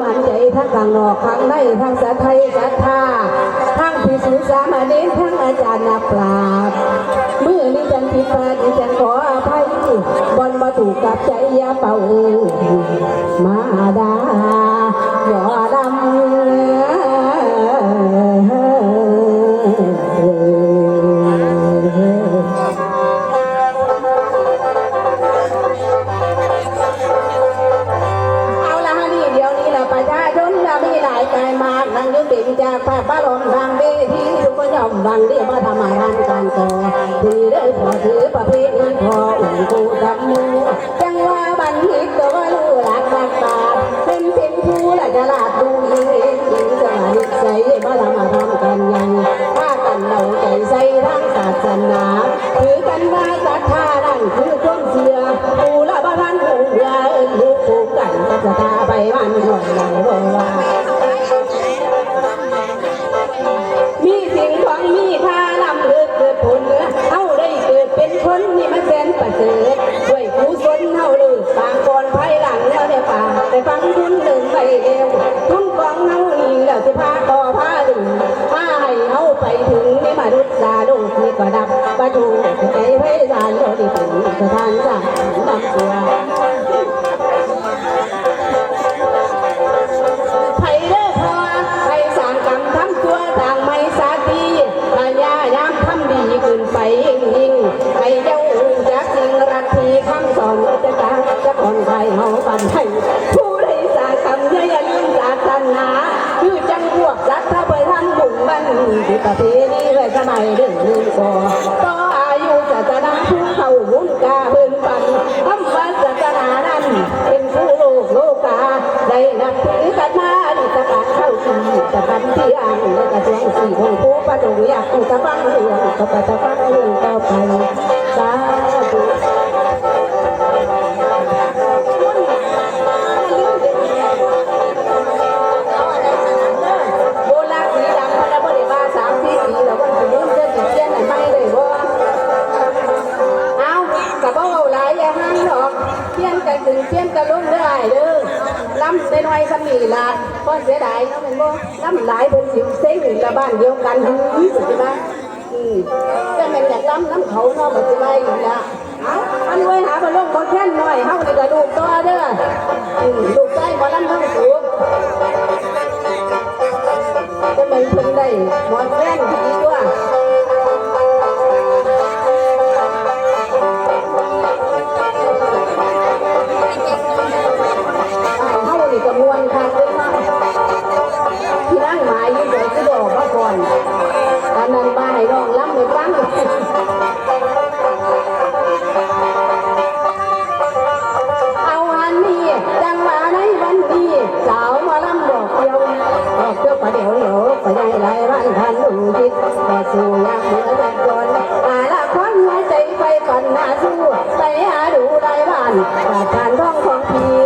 มันใจทั้งกลางนอกข้างในทั้งสะไทยสะท่าทั้งพิสุสามเณรทั้งอาจารย์นักปราชญ์มือนี้จันทิพาดิฉันขออภัยบนมาถูกกับใจยาเป่ามาดาากภาคบ้าลมทางเวทีทุกคนยอมฟังเรียกมาทำงานการก่อถือได้พอถือประเพณีพออุ่นกูดำมือ บันที่ประเพณีไว้สมัยเรื่องลืมก่อต่ออายุศาสนาผู้เข้าบุญกาเพิ่นปันคำว่าศาสนานั้นเป็นผู้โลกโลกาได้นับถือกันมาดิตะการเข้าสู่ตะกันที่อ่างและกระทรวงสี่ของผู้ประจงอยากอุตฟังเรื่องก็ไปตะฟังเรื่องต่อไป ได้เด้อล้ำได้น้อยสมีละก้อนเสียดายเนาะเป็นบ่ล้ำหลายเป็นสิบเซ้งกับบ้านเดียวกันใช่ไหมอืมจะเป็นอยากล้ำน้ำเขาเนาะปัจจุบันอยู่ละเอาอันไว้หาบนโลกบนแค่นหน่อยเฮาในกระดูก ไปหาดูได้บ้านปากานท้องของพี่